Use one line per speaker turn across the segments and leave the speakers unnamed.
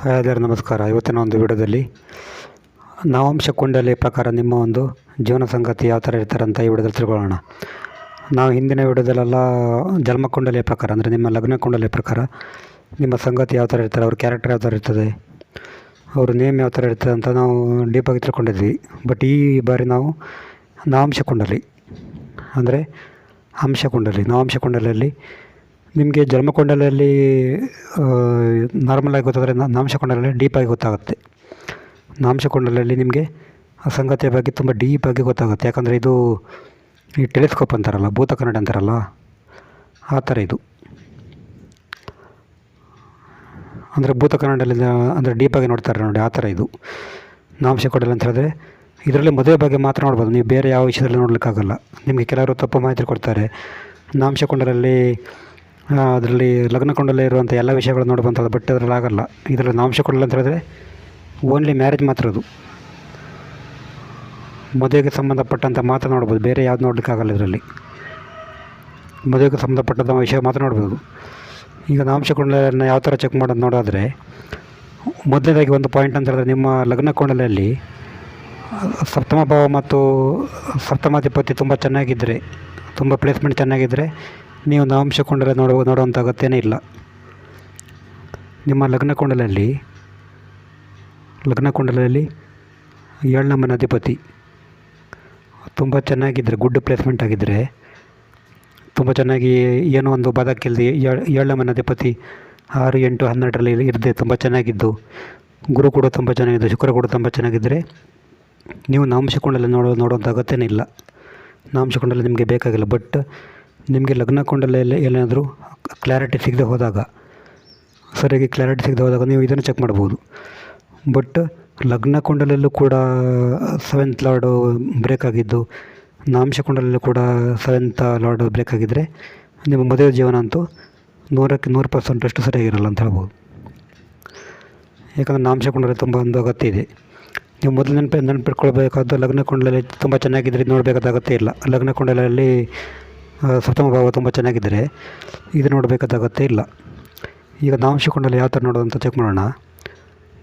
Hi ಎಲ್ಲರಿಗೂ ನಮಸ್ಕಾರ. ಇವತ್ತಿನ ಒಂದು ವಿಡಿಯೋದಲ್ಲಿ ನವಾಂಶ ಕುಂಡಲಿ ಪ್ರಕಾರ ನಿಮ್ಮ ಒಂದು ಜೀವನ ಸಂಗತಿ ಯಾವ ಥರ ಇರ್ತಾರೆ ಅಂತ ಈ ವಿಡಿಯೋದಲ್ಲಿ ತಿಳ್ಕೊಳ್ಳೋಣ. ನಾವು ಹಿಂದಿನ ವಿಡಿಯೋದಲ್ಲೆಲ್ಲ ಜನ್ಮ ಕುಂಡಲಿಯ ಪ್ರಕಾರ ಅಂದರೆ ನಿಮ್ಮ ಲಗ್ನ ಕುಂಡಲಿಯ ಪ್ರಕಾರ ನಿಮ್ಮ ಸಂಗತಿ ಯಾವ ಥರ ಇರ್ತಾರೆ, ಅವ್ರ ಕ್ಯಾರೆಕ್ಟರ್ ಯಾವ ಥರ ಇರ್ತದೆ, ಅವ್ರ ನೇಮ್ ಯಾವ ಥರ ಇರ್ತದೆ ಅಂತ ನಾವು ಡೀಪಾಗಿ ತಿಳ್ಕೊಂಡಿದ್ವಿ. ಬಟ್ ಈ ಬಾರಿ ನಾವು ನವಾಂಶ ಕುಂಡಲಿ ಅಂದರೆ ಅಂಶ ಕುಂಡಲಿ, ನವಾಂಶ ಕುಂಡಲಿಯಲ್ಲಿ ನಿಮಗೆ ಜನ್ಮಕೊಂಡಲಲ್ಲಿ ನಾರ್ಮಲಾಗಿ ಗೊತ್ತಾದರೆ ನಾಂಶಕೊಂಡಲಲ್ಲಿ ಡೀಪಾಗಿ ಗೊತ್ತಾಗುತ್ತೆ. ನಾಂಶಕೊಂಡಲಲ್ಲಿ ನಿಮಗೆ ಆ ಸಂಗತಿಯ ಬಗ್ಗೆ ತುಂಬ ಡೀಪಾಗಿ ಗೊತ್ತಾಗುತ್ತೆ. ಯಾಕಂದರೆ ಇದು ಈ ಟೆಲಿಸ್ಕೋಪ್ ಅಂತಾರಲ್ಲ, ಭೂತ ಕನ್ನಡ ಅಂತಾರಲ್ಲ, ಆ ಥರ ಇದು. ಅಂದರೆ ಭೂತ ಕನ್ನಡದಲ್ಲಿ ಅಂದರೆ ಡೀಪಾಗಿ ನೋಡ್ತಾರೆ ನೋಡಿ, ಆ ಥರ ಇದು. ನಾಂಶ ಕೊಡಲ್ಲ ಅಂತ ಹೇಳಿದ್ರೆ, ಇದರಲ್ಲಿ ಮದುವೆ ಬಗ್ಗೆ ಮಾತ್ರ ನೋಡ್ಬೋದು. ನೀವು ಬೇರೆ ಯಾವ ವಿಷಯದಲ್ಲಿ ನೋಡಲಿಕ್ಕಾಗಲ್ಲ. ನಿಮಗೆ ಕೆಲವರು ತಪ್ಪು ಮಾಹಿತಿ ಕೊಡ್ತಾರೆ. ನಾಂಶಕೊಂಡಲಲ್ಲಿ ಅದರಲ್ಲಿ ಲಗ್ನ ಕೊಂಡಲ್ಲೇ ಇರುವಂಥ ಎಲ್ಲ ವಿಷಯಗಳು ನೋಡುವಂಥದ್ದು ಬಟ್ ಅದರಲ್ಲಿ ಆಗಲ್ಲ. ಇದರಲ್ಲಿ ನಾಂಶ ಕೊಡಲ್ಲ ಅಂತ ಹೇಳಿದ್ರೆ ಓನ್ಲಿ ಮ್ಯಾರೇಜ್ ಮಾತ್ರ ಅದು. ಮದುವೆಗೆ ಸಂಬಂಧಪಟ್ಟಂಥ ಮಾತ್ರ ನೋಡ್ಬೋದು, ಬೇರೆ ಯಾವ್ದು ನೋಡಲಿಕ್ಕಾಗಲ್ಲ ಇದರಲ್ಲಿ. ಮದುವೆಗೆ ಸಂಬಂಧಪಟ್ಟಂಥ ವಿಷಯ ಮಾತ್ರ ನೋಡ್ಬೋದು. ಈಗ ನಾಂಶ ಕೊಂಡಲನ್ನು ಯಾವ ಥರ ಚೆಕ್ ಮಾಡೋದು ನೋಡೋದ್ರೆ, ಮೊದಲನೇದಾಗಿ ಒಂದು ಪಾಯಿಂಟ್ ಅಂತ ಹೇಳಿದ್ರೆ ನಿಮ್ಮ ಲಗ್ನ ಕೊಂಡಲಲ್ಲಿ ಸಪ್ತಮ ಭಾವ ಮತ್ತು ಸಪ್ತಮಾಧಿಪತಿ ತುಂಬ ಚೆನ್ನಾಗಿದ್ದರೆ, ತುಂಬ ಪ್ಲೇಸ್ಮೆಂಟ್ ಚೆನ್ನಾಗಿದ್ದರೆ ನೀವು ನವಾಂಶ ಕುಂಡಲ ನೋಡೋ ನೋಡುವಂಥ ಅಗತ್ಯನೇ ಇಲ್ಲ. ನಿಮ್ಮ ಲಗ್ನ ಕುಂಡಲಲ್ಲಿ ಲಗ್ನ ಕುಂಡಲಲ್ಲಿ ಏಳು ನಮ್ಮನ ಅಧಿಪತಿ. ತುಂಬ ಚೆನ್ನಾಗಿದ್ದರೆ ಗುಡ್ ಪ್ಲೇಸ್ಮೆಂಟ್ ಆಗಿದ್ದರೆ ತುಂಬ ಚೆನ್ನಾಗಿ ಏನೋ ಒಂದು ಬದಕಿಲ್ದೆ ಏಳು ನಮ್ಮನ ಅಧಿಪತಿ ಆರು, ಎಂಟು, ಹನ್ನೆರಡರಲ್ಲಿ ಇರದೆ ತುಂಬ ಚೆನ್ನಾಗಿದ್ದು. ಗುರು ಕೂಡ ತುಂಬ ಚೆನ್ನಾಗಿದ್ದು, ಶುಕ್ರ ಕೂಡ ತುಂಬ ಚೆನ್ನಾಗಿದ್ದರೆ ನೀವು ನಾಂಶಕೊಂಡಲ್ಲಿ ನೋಡೋ ನೋಡುವಂಥ ಅಗತ್ಯನೇ ಇಲ್ಲ. ನಾಂಶಕೊಂಡಲ್ಲಿ ನಿಮಗೆ ಬೇಕಾಗಿಲ್ಲ ಬಟ್ ನಿಮಗೆ ಲಗ್ನ ಕೊಂಡಲ್ಲಿ ಏನಾದರೂ ಕ್ಲಾರಿಟಿ ಸಿಗದೆ ಹೋದಾಗ, ಸರಿಯಾಗಿ ಕ್ಲಾರಿಟಿ ಸಿಗದೆ ಹೋದಾಗ ನೀವು ಇದನ್ನು ಚೆಕ್ ಮಾಡ್ಬೋದು. ಬಟ್ ಲಗ್ನ ಕೊಂಡಲಲ್ಲೂ ಕೂಡ ಸೆವೆಂತ್ ಲಾರ್ಡು ಬ್ರೇಕ್ ಆಗಿದ್ದು ನಾಂಶ ಕೊಂಡಲಲ್ಲೂ ಕೂಡ ಸೆವೆಂತ್ ಲಾರ್ಡು ಬ್ರೇಕ್ ಆಗಿದ್ದರೆ ನಿಮ್ಮ ಮದುವೆ ಜೀವನ ಅಂತೂ ನೂರಕ್ಕೆ ನೂರು ಪರ್ಸೆಂಟಷ್ಟು ಸರಿಯಾಗಿರಲ್ಲ ಅಂತ ಹೇಳ್ಬೋದು. ಯಾಕಂದರೆ ನಾಂಶ ಕೊಂಡಲ್ಲಿ ತುಂಬ ಒಂದು ಅಗತ್ಯ ಇದೆ. ನೀವು ಮೊದಲು ನೆನಪು ನೆನಪಿಟ್ಕೊಳ್ಬೇಕಾದ್ದು ಲಗ್ನ ಕೊಂಡಲಲ್ಲಿ ತುಂಬ ಚೆನ್ನಾಗಿದ್ದರೆ ನೋಡಬೇಕಾದ ಅಗತ್ಯ ಇಲ್ಲ. ಲಗ್ನ ಕೊಂಡಲಲ್ಲಿ ಸಪ್ತಮ ಭಾವ ತುಂಬ ಚೆನ್ನಾಗಿದ್ದರೆ ಇದು ನೋಡಬೇಕಾದ ಅಗತ್ಯ ಇಲ್ಲ. ಈಗ ನಾಂಶ ಕುಂಡಲಿ ಯಾವ ಥರ ನೋಡೋದಂತ ಚೆಕ್ ಮಾಡೋಣ.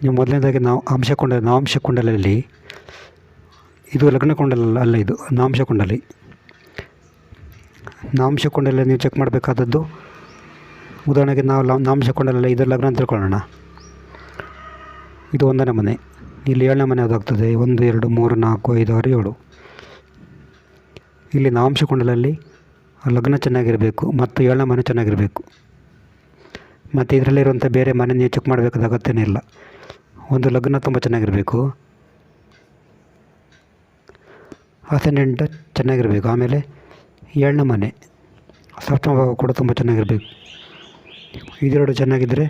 ನೀವು ಮೊದಲನೇದಾಗಿ ನಾವು ಅಂಶ ಕುಂಡಲ, ನಾಂಶ ಕುಂಡಲಲ್ಲಿ ಇದು ಲಗ್ನ ಕುಂಡಲ ಅಲ್ಲ ಇದು, ನಾಂಶ ಕುಂಡಲಿ. ನಾಂಶ ಕುಂಡಲಲ್ಲಿ ನೀವು ಚೆಕ್ ಮಾಡಬೇಕಾದದ್ದು ಉದಾಹರಣೆಗೆ ನಾವು ನಾಂಶ ಕುಂಡಲಲ್ಲಿ ಇದು ಲಗ್ನ ಅಂತ ತಿಳ್ಕೊಳ್ಳೋಣ. ಇದು ಒಂದನೇ ಮನೆ. ಇಲ್ಲಿ ಏಳನೇ ಮನೆ ಯಾವುದಾಗ್ತದೆ? ಒಂದು, ಎರಡು, ಮೂರು, ನಾಲ್ಕು, ಐದು, ಆರು, ಏಳು. ಇಲ್ಲಿ ನಾಂಶ ಕುಂಡಲಲ್ಲಿ ಲಗ್ನ ಚೆನ್ನಾಗಿರಬೇಕು ಮತ್ತು ಏಳನೇ ಮನೆ ಚೆನ್ನಾಗಿರಬೇಕು. ಮತ್ತು ಇದರಲ್ಲಿರುವಂಥ ಬೇರೆ ಮನೆ ನೀವು ಚೆಕ್ ಮಾಡಬೇಕಾದ ಅಗತ್ಯನೇ ಇಲ್ಲ. ಒಂದು ಲಗ್ನ ತುಂಬ ಚೆನ್ನಾಗಿರಬೇಕು. ಅಸೆಂಡೆಂಟ್ ಚೆನ್ನಾಗಿರಬೇಕು. ಆಮೇಲೆ ಏಳನೇ ಮನೆ ಸಪ್ತಮ ಭಾವ ಕೂಡ ತುಂಬ ಚೆನ್ನಾಗಿರಬೇಕು. ಇದೆರಡು ಚೆನ್ನಾಗಿದ್ದರೆ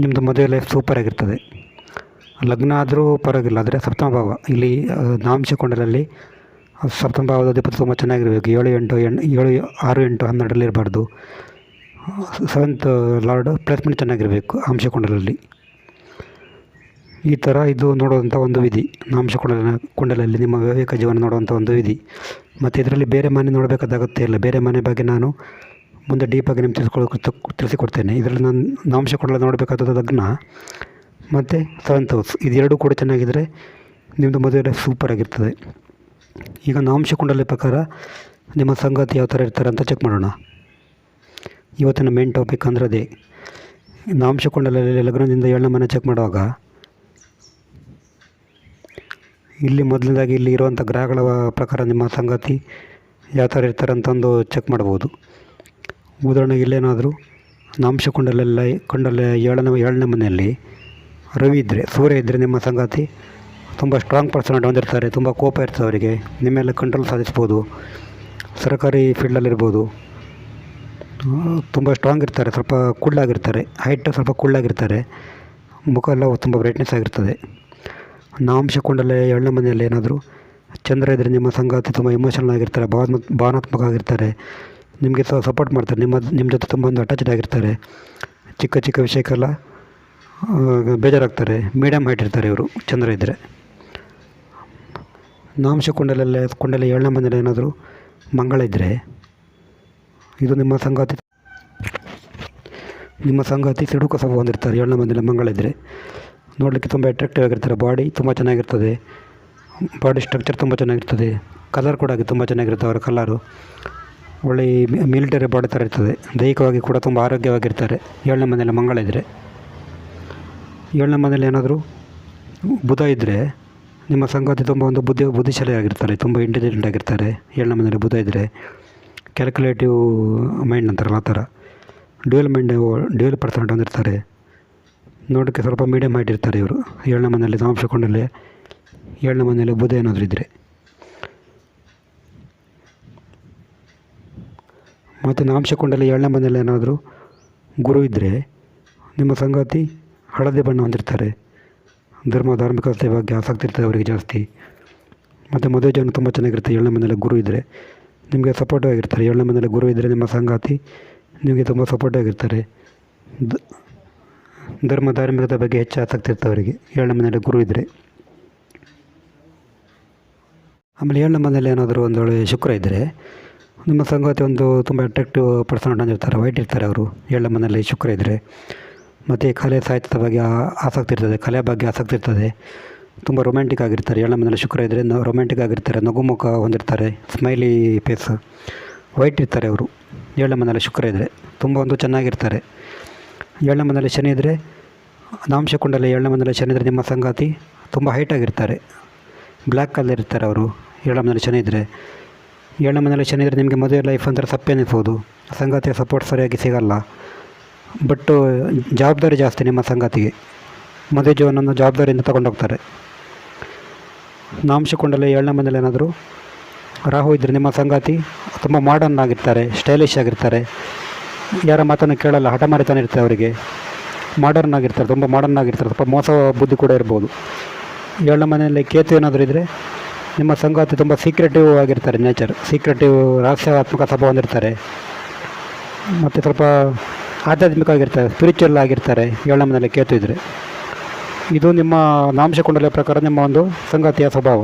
ನಿಮ್ಮದು ಮದುವೆ ಲೈಫ್ ಸೂಪರಾಗಿರ್ತದೆ ಲಗ್ನ ಆದರೂ ಪರವಾಗಿಲ್ಲ, ಆದರೆ ಸಪ್ತಮ ಭಾವ ಇಲ್ಲಿ ಕೊಂಡಲಲ್ಲಿ ಸಪ್ತಮ ಭಾವದ ಅಧಿಪತಿ ತುಂಬ ಚೆನ್ನಾಗಿರಬೇಕು. ಏಳು ಎಂಟು ಎಣ್ ಏಳು, ಆರು, ಎಂಟು ಹನ್ನೆರಡರಲ್ಲಿ ಇರಬಾರ್ದು. ಸೆವೆಂತ್ ಲಾರ್ಡ್ ಪ್ಲೇಸ್ಮೆಂಟ್ ಚೆನ್ನಾಗಿರಬೇಕು ಅಂಶಕುಂಡಲಲ್ಲಿ. ಈ ಥರ ಇದು ನೋಡುವಂಥ ಒಂದು ವಿಧಿ. ನಾಂಶ ಕುಂಡಲ ಕುಂಡಲಲ್ಲಿ ನಿಮ್ಮ ವಿವೇಕ ಜೀವನ ನೋಡುವಂಥ ಒಂದು ವಿಧಿ. ಮತ್ತು ಇದರಲ್ಲಿ ಬೇರೆ ಮನೆ ನೋಡಬೇಕಾದ ಅಗತ್ಯ ಇಲ್ಲ. ಬೇರೆ ಮನೆ ಬಗ್ಗೆ ನಾನು ಮುಂದೆ ಡೀಪಾಗಿ ನಿಮ್ಗೆ ತಿಳಿಸ್ಕೊಳ್ಳೋ ತಿಳಿಸಿಕೊಡ್ತೇನೆ. ಇದರಲ್ಲಿ ನಾನು ನಾಂಶ ಕುಂಡಲ ನೋಡಬೇಕಾದ ಲಗ್ನ ಮತ್ತು ಸೆವೆಂತ್ ಹೌಸ್ ಇದೆರಡೂ ಕೂಡ ಚೆನ್ನಾಗಿದ್ದರೆ ನಿಮ್ಮದು ಮದುವೆ ಲೈಫ್ ಸೂಪರಾಗಿರ್ತದೆ ಈಗ ನಾಂಶ ಕುಂಡಲಿ ಪ್ರಕಾರ ನಿಮ್ಮ ಸಂಗಾತಿ ಯಾವ ಥರ ಇರ್ತಾರೆ ಅಂತ ಚೆಕ್ ಮಾಡೋಣ. ಇವತ್ತಿನ ಮೇನ್ ಟಾಪಿಕ್ ಅಂದರೆ ಅದೇ. ನಾಂಶ ಕುಂಡಲಲ್ಲಿ ಲಗ್ನದಿಂದ ಏಳನೇ ಮನೆ ಚೆಕ್ ಮಾಡುವಾಗ ಇಲ್ಲಿ ಮೊದಲನೇದಾಗಿ ಇಲ್ಲಿ ಇರುವಂಥ ಗ್ರಹಗಳ ಪ್ರಕಾರ ನಿಮ್ಮ ಸಂಗಾತಿ ಯಾವ ಥರ ಇರ್ತಾರೆ ಅಂತಂದು ಚೆಕ್ ಮಾಡ್ಬೋದು. ಉದಾಹರಣೆಗೆ ಇಲ್ಲೇನಾದರೂ ನಾಂಶ ಕುಂಡಲೆಲ್ಲ ಕುಂಡಲ ಏಳನೇ ಏಳನೇ ಮನೆಯಲ್ಲಿ ರವಿ ಇದ್ದರೆ ಸೂರ್ಯ ಇದ್ದರೆ ನಿಮ್ಮ ಸಂಗಾತಿ ತುಂಬ ಸ್ಟ್ರಾಂಗ್ ಪರ್ಸನಾಲಿಟಿ ಹೊಂದಿರ್ತಾರೆ ತುಂಬ ಕೋಪ ಇರ್ತದೆ ಅವರಿಗೆ. ನಿಮ್ಮೆಲ್ಲ ಕಂಟ್ರೋಲ್ ಸಾಧಿಸ್ಬೋದು. ಸರ್ಕಾರಿ ಫೀಲ್ಡಲ್ಲಿರ್ಬೋದು ತುಂಬ ಸ್ಟ್ರಾಂಗ್ ಇರ್ತಾರೆ, ಸ್ವಲ್ಪ ಕುಳ್ಳಾಗಿರ್ತಾರೆ ಹೈಟ್ ಸ್ವಲ್ಪ ಕುಳ್ಳಾಗಿರ್ತಾರೆ ಮುಖ ಎಲ್ಲ ತುಂಬ ಬ್ರೈಟ್ನೆಸ್ ಆಗಿರ್ತದೆ. ನಾಂಶ ಕೊಂಡಲ್ಲೇ ಏಳನೇ ಮನೆಯಲ್ಲಿ ಏನಾದರೂ ಚಂದ್ರ ಇದ್ದರೆ ನಿಮ್ಮ ಸಂಗಾತಿ ತುಂಬ ಇಮೋಷನಲ್ ಆಗಿರ್ತಾರೆ, ಭಾವನ, ಭಾವನಾತ್ಮಕ ಆಗಿರ್ತಾರೆ. ನಿಮಗೆ ಸಹ ಸಪೋರ್ಟ್ ಮಾಡ್ತಾರೆ, ನಿಮ್ಮ ನಿಮ್ಮ ಜೊತೆ ತುಂಬ ಒಂದು ಅಟ್ಯಾಚ್ಡ್ ಆಗಿರ್ತಾರೆ. ಚಿಕ್ಕ ಚಿಕ್ಕ ವಿಷಯಕ್ಕೆಲ್ಲ ಬೇಜಾರಾಗ್ತಾರೆ. ಮೀಡಿಯಮ್ ಹೈಟ್ ಇರ್ತಾರೆ ಇವರು, ಚಂದ್ರ ಇದ್ದರೆ ನಾಂಶ ಕುಂಡಲಲ್ಲೇ, ಕುಂಡಲ ಏಳನೇ ಮಂದಿರ ಏನಾದರೂ ಮಂಗಳ ಇದ್ದರೆ ಇದು ನಿಮ್ಮ ಸಂಗಾತಿ. ನಿಮ್ಮ ಸಂಗಾತಿ ಸಿಡುಕ ಸಹ ಹೊಂದಿರ್ತಾರೆ, ಏಳನೇ ಮಂದಿರ ಮಂಗಳ ಇದ್ದರೆ ನೋಡಲಿಕ್ಕೆ ತುಂಬ ಅಟ್ರಾಕ್ಟಿವ್ ಆಗಿರ್ತಾರೆ, ಬಾಡಿ ತುಂಬ ಚೆನ್ನಾಗಿರ್ತದೆ. ಬಾಡಿ ಸ್ಟ್ರಕ್ಚರ್ ತುಂಬ ಚೆನ್ನಾಗಿರ್ತದೆ. ಕಲರ್ ಕೂಡ ಆಗಿ ತುಂಬ ಚೆನ್ನಾಗಿರುತ್ತೆ ಅವರ ಕಲರು ಒಳ್ಳೆ ಮಿಲಿಟರಿ ಬಾಡಿ ಥರ ಇರ್ತದೆ. ದೈಹಿಕವಾಗಿ ಕೂಡ ತುಂಬ ಆರೋಗ್ಯವಾಗಿರ್ತಾರೆ. ಏಳನೇ ಮನೆಯಲ್ಲಿ ಮಂಗಳ ಇದ್ದರೆ ಏಳನೇ ಮನೆಯಲ್ಲಿ ಏನಾದರೂ ಬುಧ ಇದ್ದರೆ ನಿಮ್ಮ ಸಂಗಾತಿ ತುಂಬ ಒಂದು ಬುದ್ಧಿ ಬುದ್ಧಿಶಾಲಿ ಆಗಿರ್ತಾರೆ ತುಂಬ ಇಂಟೆಲಿಜೆಂಟ್ ಆಗಿರ್ತಾರೆ. ಏಳನೇ ಮನೆಯಲ್ಲಿ ಬುಧ ಇದ್ದರೆ ಕ್ಯಾಲ್ಕುಲೇಟಿವ್ ಮೈಂಡ್ ಅಂತಾರಲ್ಲ ಆ ಥರ. ಡ್ಯೂಯಲ್ ಮೈಂಡ್ ಡ್ಯೂಯಲ್ ಪರ್ಸೆಂಟ್ ಹೊಂದಿರ್ತಾರೆ ನೋಡೋಕ್ಕೆ ಸ್ವಲ್ಪ ಮೀಡಿಯಮ್ ಹೈಟ್ ಇವರು. ಏಳನೇ ಮನೆಯಲ್ಲಿ ನಾಂಶಕೊಂಡಲ್ಲಿ ಏಳನೇ ಮನೆಯಲ್ಲಿ ಬುಧ ಏನಾದರೂ ಇದ್ದರೆ ಮತ್ತು ನಾಂಶಕೊಂಡಲ್ಲಿ ಏಳನೇ ಮನೆಯಲ್ಲಿ ಏನಾದರೂ ಗುರು ಇದ್ದರೆ ನಿಮ್ಮ ಸಂಗಾತಿ ಹಳದಿ ಬಣ್ಣ ಹೊಂದಿರ್ತಾರೆ. ಧರ್ಮ ಧಾರ್ಮಿಕತೆ ಬಗ್ಗೆ ಆಸಕ್ತಿ ಇರ್ತದೆ ಅವರಿಗೆ ಜಾಸ್ತಿ. ಮತ್ತು ಮದುವೆ ಜನ ತುಂಬ ಚೆನ್ನಾಗಿರುತ್ತೆ. ಏಳನೇ ಮನೆಯಲ್ಲಿ ಗುರು ಇದ್ದರೆ ನಿಮಗೆ ಸಪೋರ್ಟಿವ್ ಆಗಿರ್ತಾರೆ. ಏಳನೇ ಮನೆಯಲ್ಲಿ ಗುರು ಇದ್ದರೆ ನಿಮ್ಮ ಸಂಗಾತಿ ನಿಮಗೆ ತುಂಬ ಸಪೋರ್ಟಿವ್ ಆಗಿರ್ತಾರೆ. ಧರ್ಮ ಧಾರ್ಮಿಕತೆ ಬಗ್ಗೆ ಹೆಚ್ಚು ಆಸಕ್ತಿ ಇರ್ತದೆ ಅವರಿಗೆ. ಏಳನೇ ಮನೆಯಲ್ಲಿ ಗುರು ಇದ್ದರೆ ಆಮೇಲೆ ಏಳನೇ ಮನೆಯಲ್ಲಿ ಏನಾದರೂ ಒಂದು ಒಳ್ಳೆ ಶುಕ್ರ ಇದ್ದರೆ ನಿಮ್ಮ ಸಂಗಾತಿ ಒಂದು ತುಂಬ ಅಟ್ರಾಕ್ಟಿವ್ ಪರ್ಸನ್ ಇರ್ತಾರೆ ವೈಟ್ ಇರ್ತಾರೆ ಅವರು. ಏಳನೇ ಮನೆಯಲ್ಲಿ ಶುಕ್ರ ಇದ್ದರೆ ಮತ್ತು ಕಲೆ ಸಾಹಿತ್ಯದ ಬಗ್ಗೆ ಆಸಕ್ತಿ ಇರ್ತದೆ, ಕಲೆ ಬಗ್ಗೆ ಆಸಕ್ತಿ ಇರ್ತದೆ. ತುಂಬ ರೊಮ್ಯಾಂಟಿಕ್ ಆಗಿರ್ತಾರೆ. ಏಳನೇ ಮನೆಯಲ್ಲಿ ಶುಕ್ರ ಇದ್ದರೆ ರೊಮ್ಯಾಂಟಿಕ್ ಆಗಿರ್ತಾರೆ. ನಗುಮುಖ ಹೊಂದಿರ್ತಾರೆ. ಸ್ಮೈಲಿ ಫೇಸ್ ವೈಟ್ ಇರ್ತಾರೆ ಅವರು. ಏಳನೇ ಮನೆಯಲ್ಲಿ ಶುಕ್ರ ಇದ್ದರೆ ತುಂಬ ಒಂದು ಚೆನ್ನಾಗಿರ್ತಾರೆ. ಏಳನೇ ಮನೆಯಲ್ಲಿ ಶನಿ ಇದ್ದರೆ ನಾಂಶಕುಂಡಲ್ಲಿ ಏಳನೇ ಮನೆಯಲ್ಲಿ ಶನಿ ಇದ್ದರೆ ನಿಮ್ಮ ಸಂಗಾತಿ ತುಂಬ ಹೈಟಾಗಿರ್ತಾರೆ ಬ್ಲ್ಯಾಕ್ ಕಲರ್ ಇರ್ತಾರೆ ಅವರು. ಏಳನೇ ಮನೆಯಲ್ಲಿ ಶನಿ ಇದ್ದರೆ ಏಳನೇ ಮನೆಯಲ್ಲಿ ಶನಿ ಇದ್ದರೆ ನಿಮಗೆ ಮದುವೆ ಲೈಫ್ ಅಂದರೆ ಸಪ್ಪೆ ಅನಿಸ್ಬೋದು. ಸಂಗಾತಿಯ ಸಪೋರ್ಟ್ ಸರಿಯಾಗಿ ಸಿಗಲ್ಲ. ಬಟ್ ಜವಾಬ್ದಾರಿ ಜಾಸ್ತಿ ನಿಮ್ಮ ಸಂಗಾತಿಗೆ. ಮದುವೆ ಜೀವನವನ್ನು ಜವಾಬ್ದಾರಿಯಿಂದ ತಗೊಂಡೋಗ್ತಾರೆ ನಾಂಶಕೊಂಡಲ್ಲಿ ಏಳನೇ ಮನೇಲಿ ಏನಾದರೂ? ರಾಹು ಇದ್ದರೆ ನಿಮ್ಮ ಸಂಗಾತಿ ತುಂಬ ಮಾಡರ್ನ್ ಆಗಿರ್ತಾರೆ ಸ್ಟೈಲಿಶ್ ಆಗಿರ್ತಾರೆ. ಯಾರ ಮಾತನ್ನು ಕೇಳಲ್ಲ ಹಠಮಾರಿತನ ಇರ್ತಾರೆ ಅವರಿಗೆ. ಮಾಡರ್ನ್ ಆಗಿರ್ತಾರೆ, ತುಂಬ ಮಾಡರ್ನ್ ಆಗಿರ್ತಾರೆ ಸ್ವಲ್ಪ ಮೋಸ ಬುದ್ಧಿ ಕೂಡ ಇರ್ಬೋದು. ಏಳನೇ ಮನೆಯಲ್ಲಿ ಕೇತು ಏನಾದರೂ ಇದ್ದರೆ ನಿಮ್ಮ ಸಂಗಾತಿ ತುಂಬ ಸೀಕ್ರೆಟಿವ್ ಆಗಿರ್ತಾರೆ ನೇಚರ್ ಸೀಕ್ರೆಟಿವ್ ರಹಸ್ಯಾತ್ಮಕ ಸ್ವಭಾವ ಹೊಂದಿರ್ತಾರೆ. ಮತ್ತು ಸ್ವಲ್ಪ ಆಧ್ಯಾತ್ಮಿಕ ಆಗಿರ್ತಾರೆ ಸ್ಪಿರಿಚುವಲ್ ಆಗಿರ್ತಾರೆ, ಏಳನೇ ಮನೆಯಲ್ಲಿ ಕೇತು ಇದ್ದರೆ ಇದು ನಿಮ್ಮ ನಾಂಶಕೊಂಡಲ ಪ್ರಕಾರ ನಿಮ್ಮ ಒಂದು ಸಂಗಾತಿಯ ಸ್ವಭಾವ.